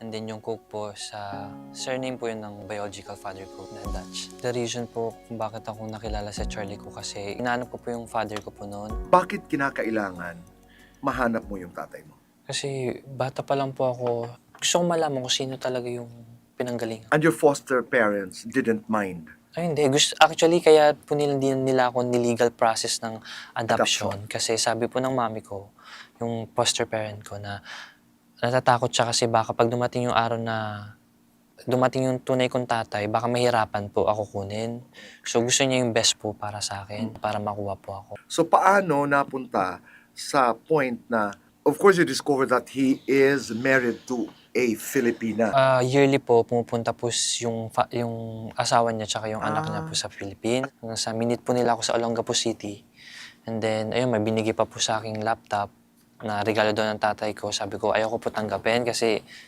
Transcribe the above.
And then yung Cook po sa surname po yun ng biological father ko na Dutch. The reason po kung bakit ako nakilala sa Charlie ko kasi inaanap ko po yung father ko po noon. Bakit kinakailangan mahanap mo yung tatay mo? Kasi bata pa lang po ako, gusto ko malaman kung sino talaga yung pinanggalingan. And your foster parents didn't mind. Ay, hindi. Gusto, actually, kaya po nila, din nila ako ni-legal process ng adoption. Kasi sabi po ng mami ko, yung foster parent ko, na natatakot siya kasi baka pag dumating yung araw na dumating yung tunay kong tatay, baka mahirapan po ako kunin. So gusto niya yung best po para sa akin, para makuha po ako. So paano napunta sa point na, of course you discover that he is married to a Filipina. Ah, yearly po, pumupunta po yung, fa- yung asawa niya tsaka yung anak niya po sa Philippines. Hanggang Sa minute po nila ako sa Olongapo City. And then, ayun, may binigay pa po sa aking laptop na regalo daw ng tatay ko. Sabi ko, ayoko po tanggapin kasi